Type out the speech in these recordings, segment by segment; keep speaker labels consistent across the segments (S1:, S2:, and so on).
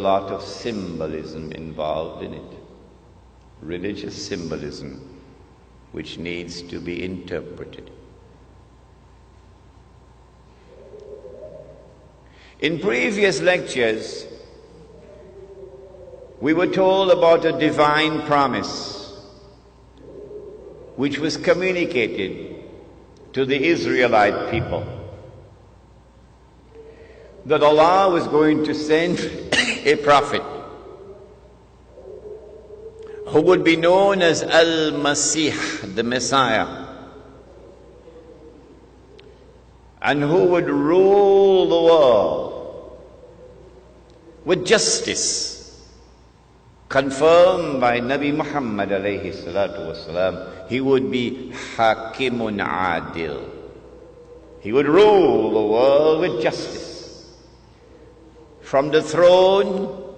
S1: a lot of symbolism involved in it, religious symbolism, which needs to be interpreted. In previous lectures, we were told about a divine promise which was communicated to the Israelite people that Allah was going to send a prophet who would be known as Al Masih, the Messiah, and who would rule the world with justice confirmed by Nabi Muhammad alayhi salatu wasalam, he would be Hakimun Adil. He would rule the world with justice. From the throne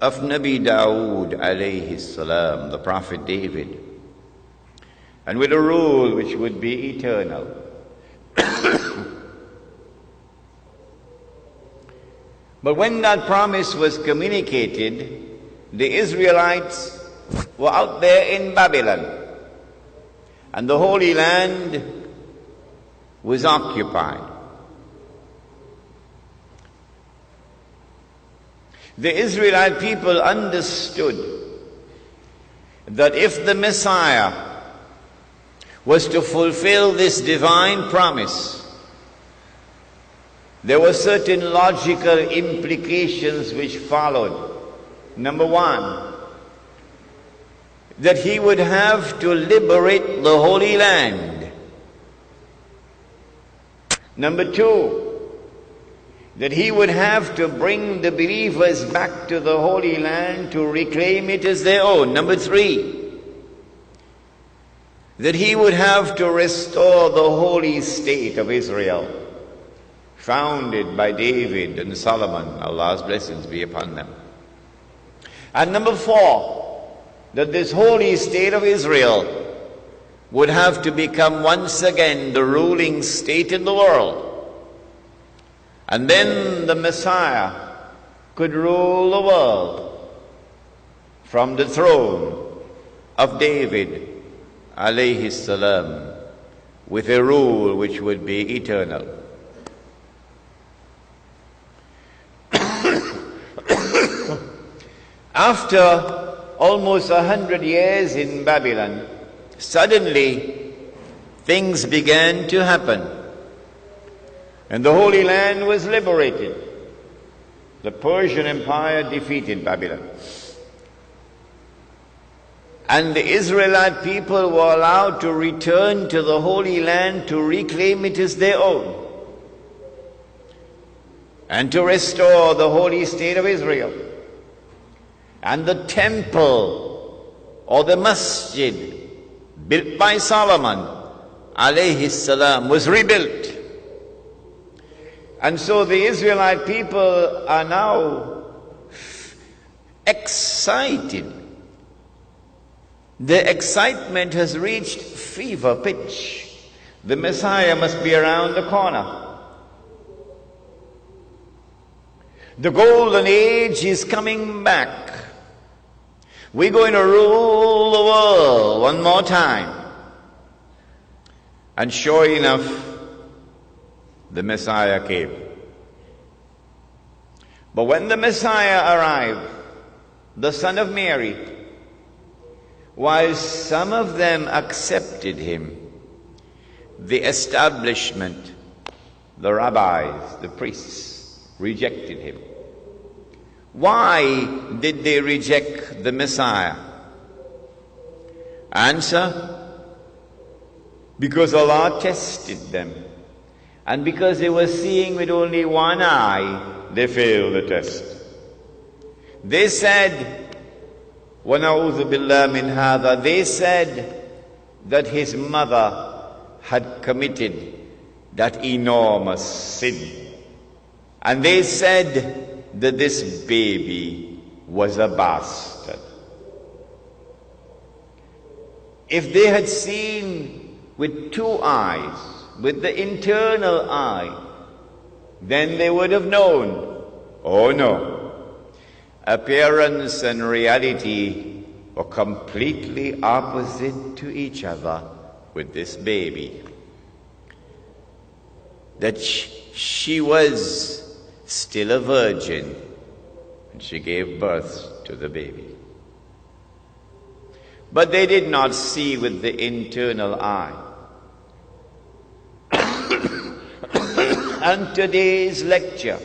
S1: of Nabi Dawood alayhi salam, the Prophet David, and with a rule which would be eternal. But when that promise was communicated, the Israelites were out there in Babylon. And the Holy Land was occupied. The Israelite people understood that if the Messiah was to fulfill this divine promise, there were certain logical implications which followed. Number one, that he would have to liberate the Holy Land. Number two, that he would have to bring the believers back to the Holy Land to reclaim it as their own. Number three, that he would have to restore the holy state of Israel founded by David and Solomon. Allah's blessings be upon them. And number four, that this holy state of Israel would have to become once again the ruling state in the world. And then the Messiah could rule the world from the throne of David alayhi salam with a rule which would be eternal. After almost a hundred years in Babylon, suddenly things began to happen. And the Holy Land was liberated. The Persian Empire defeated Babylon. And the Israelite people were allowed to return to the Holy Land to reclaim it as their own and to restore the holy state of Israel. And the temple or the masjid built by Solomon alayhi salam was rebuilt. And so the Israelite people are now excited. The excitement has reached fever pitch. The Messiah must be around the corner. The golden age is coming back. We're going to rule the world one more time. And sure enough, the Messiah came. But when the Messiah arrived, the son of Mary, while some of them accepted him, the establishment, the rabbis, the priests, rejected him. Why did they reject the Messiah? Answer because Allah tested them. And because they were seeing with only one eye, they failed the test. They said, وَنَعُوذُ بِاللَّهِ مِنْ هَذَا They said that his mother had committed that enormous sin. And they said that this baby was a bastard. If they had seen with two eyes, with the internal eye, then they would have known Oh no. Appearance and reality were completely opposite to each other with this baby. That she was still a virgin and she gave birth to the baby. But they did not see with the internal eye. And today's lecture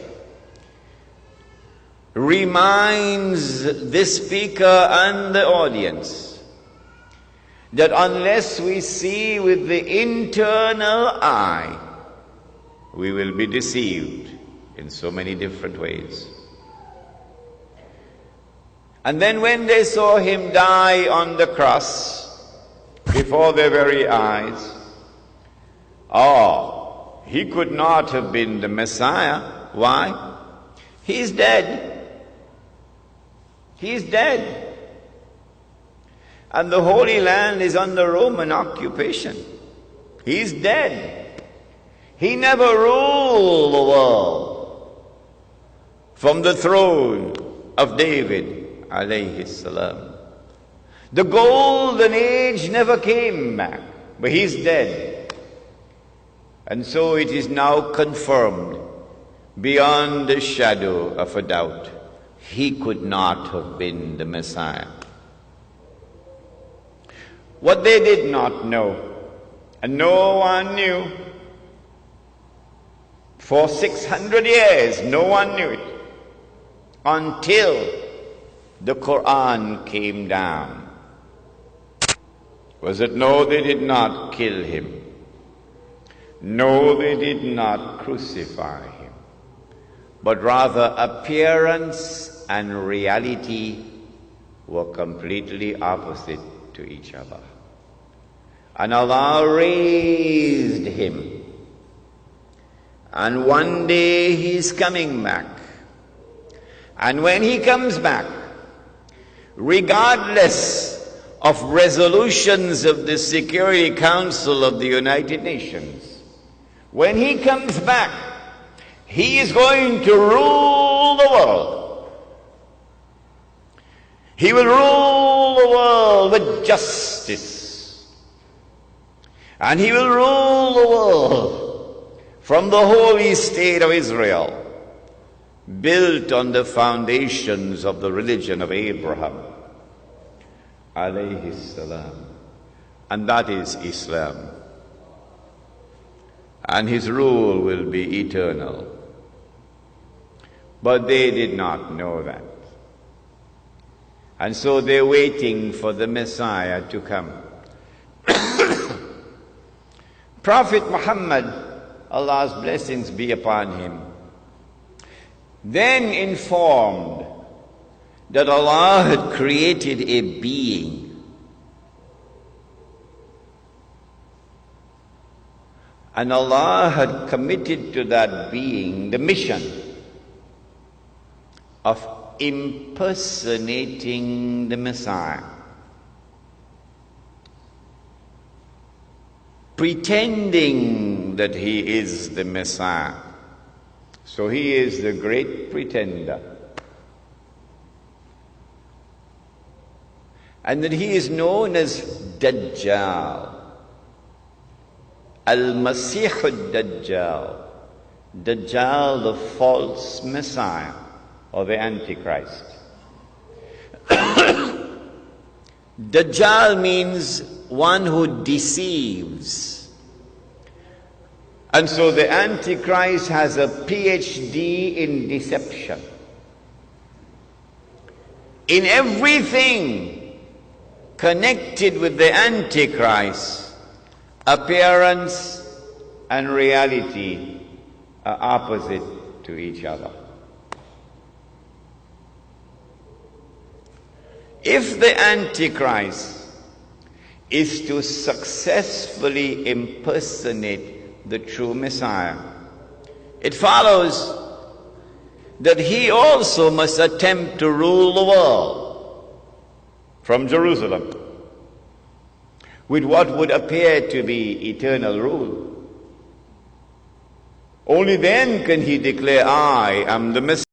S1: reminds the speaker and the audience that unless we see with the internal eye, we will be deceived in so many different ways. And then when they saw him die on the cross before their very eyes, oh, he could not have been the Messiah. Why? He's dead. He's dead. And the Holy Land is under Roman occupation. He's dead. He never ruled the world from the throne of David, alayhi salam. The golden age never came back, but he's dead. And so it is now confirmed beyond the shadow of a doubt he could not have been the Messiah. What they did not know, and no one knew, for 600 years, no one knew it, until the Quran came down. Was it no, they did not kill him. No, they did not crucify him, but rather appearance and reality were completely opposite to each other. And Allah raised him. And one day he's coming back. And when he comes back, regardless of resolutions of the Security Council of the United Nations, when he comes back, he is going to rule the world. He will rule the world with justice. And he will rule the world from the holy state of Israel, built on the foundations of the religion of Abraham. Alayhi salam. And that is Islam. And his rule will be eternal. But they did not know that. And so they're waiting for the Messiah to come. Prophet Muhammad, Allah's blessings be upon him, then informed that Allah had created a being and Allah had committed to that being the mission of impersonating the Messiah. Pretending that he is the Messiah. So he is the great pretender. And that he is known as Dajjal. Al-Masih al-Dajjal. Dajjal, the false Messiah or the Antichrist. Dajjal means one who deceives. And so the Antichrist has a PhD in deception. In everything connected with the Antichrist, appearance and reality are opposite to each other. If the Antichrist is to successfully impersonate the true Messiah, it follows that he also must attempt to rule the world from Jerusalem with what would appear to be eternal rule. Only then can he declare, I am the Messiah.